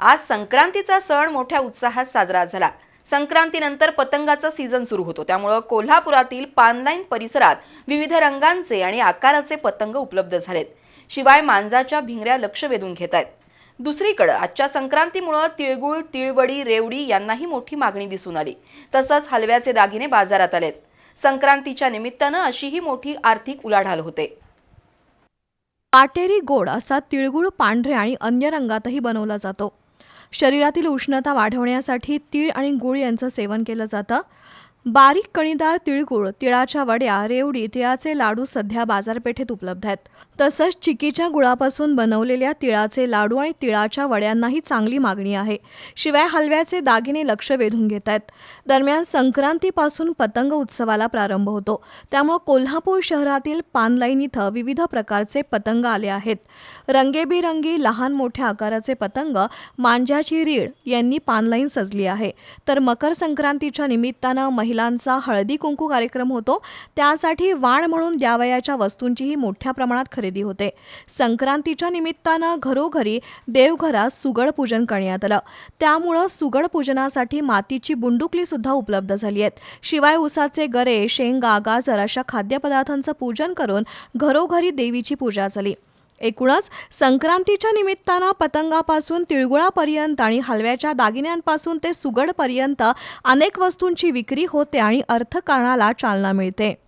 आज संक्रांतीचा सण मोठ्या उत्साहात साजरा झाला. संक्रांतीनंतर पतंगाचा सीझन सुरू होतो. त्यामुळं कोल्हापुरातील पानलाईन परिसरात विविध रंगांचे आणि आकाराचे पतंग उपलब्ध झालेत. शिवाय मांजाच्या भिंगऱ्या लक्ष वेधून घेत आहेत. दुसरीकडे आजच्या संक्रांतीमुळं तिळगुळ तिळवडी रेवडी यांनाही मोठी मागणी दिसून आली. तसंच हलव्याचे दागिने बाजारात आलेत. संक्रांतीच्या निमित्तानं अशीही मोठी आर्थिक उलाढाल होते. काटेरी गोड असा तिळगुळ पांढरे आणि अन्य रंगातही बनवला जातो. शरीरातील उष्णता वाढवण्यासाठी तीळ आणि गुळ यांचं सेवन केलं जातं. बारीक कणीदार तिळगुळ तिळाच्या वड्या रेवडी तिळाचे लाडू सध्या बाजारपेठेत उपलब्ध आहेत. तसंच चिकीच्या गुळापासून बनवलेल्या तिळाचे लाडू आणि तिळाच्या वड्यांनाही चांगली मागणी आहे. शिवाय हलव्याचे दागिने लक्ष वेधून घेत आहेत. दरम्यान संक्रांतीपासून पतंग उत्सवाला प्रारंभ होतो. त्यामुळे कोल्हापूर शहरातील पानलाईन इथं विविध प्रकारचे पतंग आले आहेत. रंगेबिरंगी लहान मोठ्या आकाराचे पतंग मांज्याची रीळ यांनी पानलाईन सजली आहे. तर मकर संक्रांतीच्या निमित्तानं महिलांचा हळदी कुंकू कार्यक्रम होतो. त्यासाठी वाण म्हणून द्यावयाच्या वस्तूंचीही मोठ्या प्रमाणात खरेदी होते. संक्रांतीच्या निमित्तानं घरोघरी देवघरात सुगड पूजन करण्यात आलं. त्यामुळं सुगड पूजनासाठी मातीची बुंडुकली सुद्धा उपलब्ध झाली आहेत. शिवाय उसाचे गरे शेंगा गाजर अशा खाद्यपदार्थांचं पूजन करून घरोघरी देवीची पूजा झाली. एकूणच संक्रांतीच्या निमित्तानं पतंगापासून तिळगुळापर्यंत आणि हलव्याच्या दागिन्यांपासून ते सुगडपर्यंत अनेक वस्तूंची विक्री होते आणि अर्थकारणाला चालना मिळते.